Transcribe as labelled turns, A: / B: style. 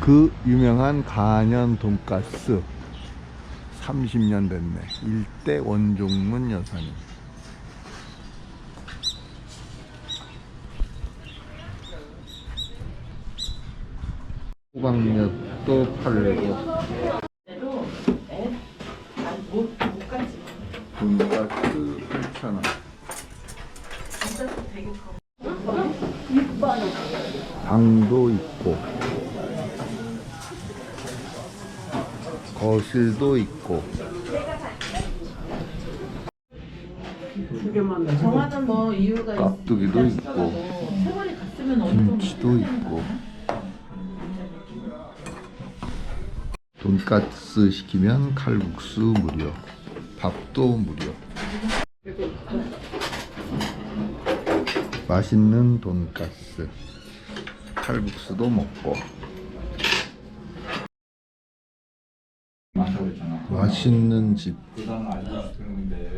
A: 그 유명한 가년 돈가스 30년 됐네. 일대 원종문 여사님. 호박엿도 팔고 돈가스 8,000원. 방도 있고 거실도 있고.
B: 정하는 뭐 이유가 있-
A: 깍두기도 있고.
B: 세월이 갔으면 어느 정도
A: 김치도 있고. 돈가스 시키면 칼국수 무료 밥도 무료 맛있는 돈가스. 칼국수도 먹고 맛있는 집